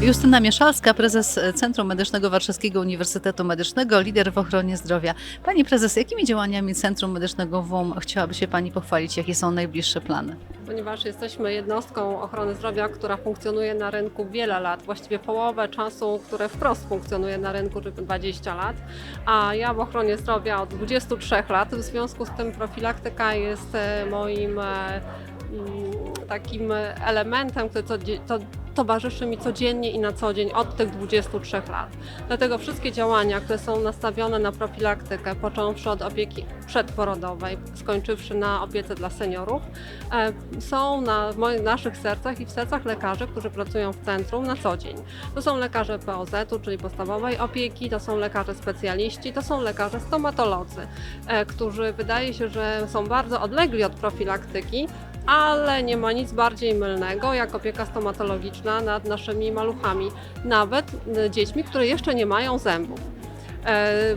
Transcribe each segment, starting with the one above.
Justyna Mieszalska, prezes Centrum Medycznego Warszawskiego Uniwersytetu Medycznego, lider w ochronie zdrowia. Pani prezes, jakimi działaniami Centrum Medycznego WUM chciałaby się Pani pochwalić? Jakie są najbliższe plany? Ponieważ jesteśmy jednostką ochrony zdrowia, która funkcjonuje na rynku wiele lat, właściwie połowę czasu, które wprost funkcjonuje na rynku, czyli 20 lat, a ja w ochronie zdrowia od 23 lat, w związku z tym profilaktyka jest e, moim e, takim elementem, który co, to, towarzyszy mi codziennie i na co dzień od tych 23 lat. Dlatego wszystkie działania, które są nastawione na profilaktykę, począwszy od opieki przedporodowej, skończywszy na opiece dla seniorów, e, są na naszych sercach i w sercach lekarzy, którzy pracują w centrum na co dzień. To są lekarze POZ-u, czyli podstawowej opieki, to są lekarze specjaliści, to są lekarze stomatolodzy, e, którzy wydaje się, że są bardzo odlegli od profilaktyki, ale nie ma nic bardziej mylnego jak opieka stomatologiczna nad naszymi maluchami, nawet y, dziećmi, które jeszcze nie mają zębów.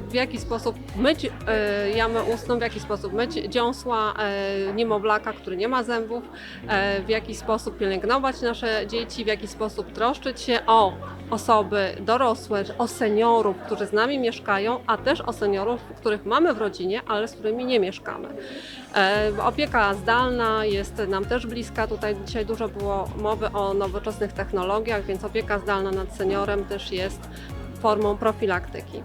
W jaki sposób myć e, jamę ustną, w jaki sposób myć dziąsła e, niemowlaka, który nie ma zębów, e, w jaki sposób pielęgnować nasze dzieci, w jaki sposób troszczyć się o osoby dorosłe, o seniorów, którzy z nami mieszkają, a też o seniorów, których mamy w rodzinie, ale z którymi nie mieszkamy. Opieka zdalna jest nam też bliska. Tutaj dzisiaj dużo było mowy o nowoczesnych technologiach, więc opieka zdalna nad seniorem też jest formą profilaktyki.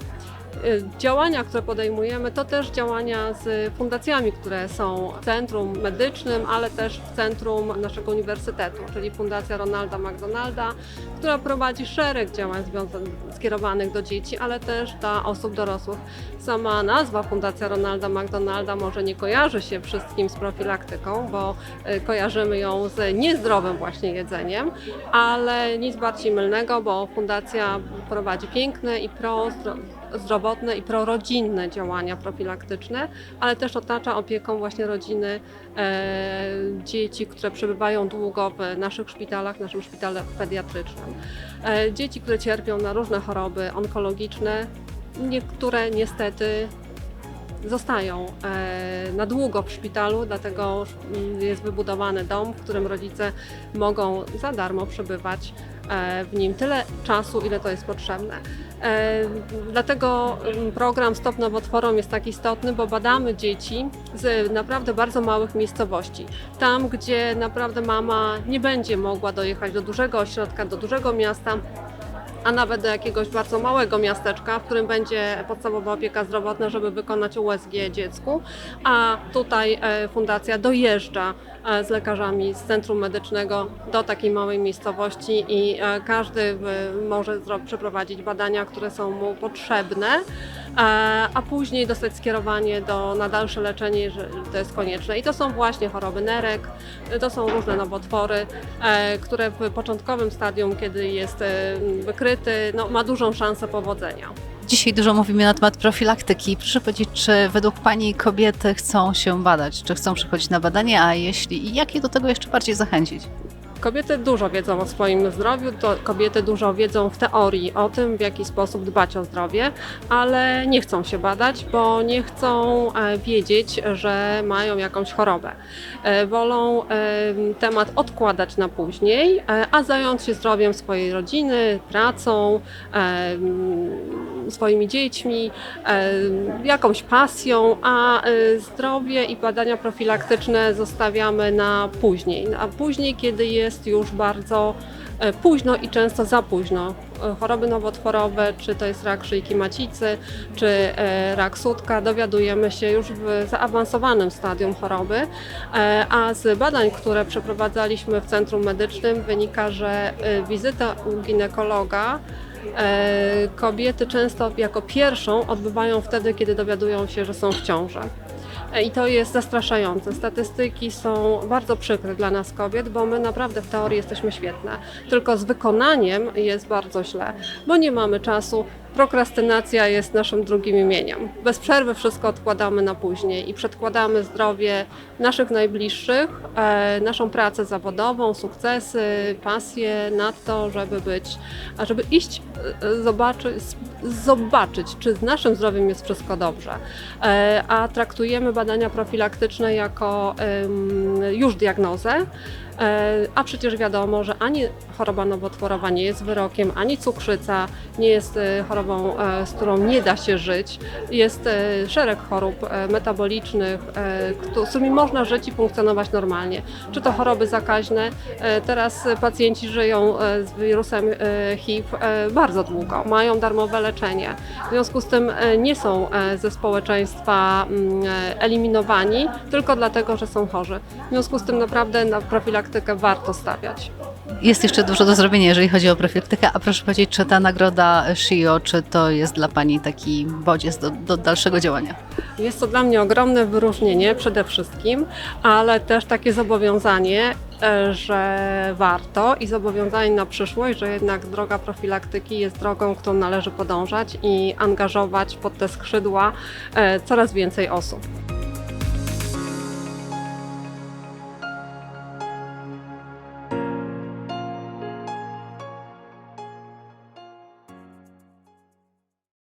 Y, Działania, które podejmujemy, to też działania z fundacjami, które są w centrum medycznym, ale też w centrum naszego uniwersytetu, czyli Fundacja Ronalda McDonalda, która prowadzi szereg działań skierowanych do dzieci, ale też dla osób dorosłych. Sama nazwa Fundacja Ronalda McDonalda może nie kojarzy się wszystkim z profilaktyką, bo y, kojarzymy ją z niezdrowym właśnie jedzeniem, ale nic bardziej mylnego, bo fundacja prowadzi piękne i pro zdrowotne i prorodzinne działania profilaktyczne, ale też otacza opieką właśnie rodziny e, dzieci, które przebywają długo w naszych szpitalach, w naszym szpitalu pediatrycznym. E, dzieci, które cierpią na różne choroby onkologiczne, niektóre niestety zostają e, na długo w szpitalu, dlatego mm, jest wybudowany dom, w którym rodzice mogą za darmo przebywać e, w nim tyle czasu, ile to jest potrzebne. E, Dlatego mm, program Stop Nowotworom jest tak istotny, bo badamy dzieci z naprawdę bardzo małych miejscowości. Tam, gdzie naprawdę mama nie będzie mogła dojechać do dużego ośrodka, do dużego miasta, a nawet do jakiegoś bardzo małego miasteczka, w którym będzie podstawowa opieka zdrowotna, żeby wykonać USG dziecku, a tutaj e, fundacja dojeżdża e, z lekarzami z centrum medycznego do takiej małej miejscowości i e, każdy może przeprowadzić badania, które są mu potrzebne, a później dostać skierowanie do, na dalsze leczenie, jeżeli to jest konieczne. I to są właśnie choroby nerek, to są różne nowotwory, które w początkowym stadium, kiedy jest e, wykryty, no, ma dużą szansę powodzenia. Dzisiaj dużo mówimy na temat profilaktyki. Proszę powiedzieć, czy według Pani kobiety chcą się badać? Czy chcą przychodzić na badanie? A jeśli i jak je do tego jeszcze bardziej zachęcić? Kobiety dużo wiedzą o swoim zdrowiu, kobiety dużo wiedzą w teorii o tym, w jaki sposób dbać o zdrowie, ale nie chcą się badać, bo nie chcą e, wiedzieć, że mają jakąś chorobę. E, Wolą e, temat odkładać na później, a zająć się zdrowiem swojej rodziny, pracą, e, m, swoimi dziećmi, jakąś pasją, a zdrowie i badania profilaktyczne zostawiamy na później. A później, kiedy jest już bardzo e, późno i często za późno. E, Choroby nowotworowe, czy to jest rak szyjki macicy, czy e, rak sutka, dowiadujemy się już w zaawansowanym stadium choroby, a z badań, które przeprowadzaliśmy w centrum medycznym wynika, że wizyta u ginekologa Kobiety często jako pierwszą odbywają wtedy, kiedy dowiadują się, że są w ciąży. I to jest zastraszające. Statystyki są bardzo przykre dla nas kobiet, bo my naprawdę w teorii jesteśmy świetne. Tylko z wykonaniem jest bardzo źle, bo nie mamy czasu. Prokrastynacja jest naszym drugim imieniem. Bez przerwy wszystko odkładamy na później i przedkładamy zdrowie naszych najbliższych, e, naszą pracę zawodową, sukcesy, pasję na to, żeby być, a żeby iść, e, zobaczyć, zobaczyć, czy z naszym zdrowiem jest wszystko dobrze. E, a traktujemy badania profilaktyczne jako już diagnozę. E, A przecież wiadomo, że ani choroba nowotworowa nie jest wyrokiem, ani cukrzyca nie jest e, chorobą, e, z którą nie da się żyć. Jest szereg chorób metabolicznych, z którymi można żyć i funkcjonować normalnie. Czy to choroby zakaźne? Teraz pacjenci żyją z wirusem HIV bardzo długo, mają darmowe leczenie. W związku z tym nie są ze społeczeństwa mm, eliminowani tylko dlatego, że są chorzy. W związku z tym naprawdę na profilaktykę warto stawiać. Jest jeszcze dużo do zrobienia, jeżeli chodzi o profilaktykę, a proszę powiedzieć, czy ta nagroda SHIO, czy to jest dla Pani taki bodziec do, do dalszego działania? Jest to dla mnie ogromne wyróżnienie przede wszystkim, ale też takie zobowiązanie, e, że warto i zobowiązanie na przyszłość, że jednak droga profilaktyki jest drogą, którą należy podążać i angażować pod te skrzydła e, coraz więcej osób.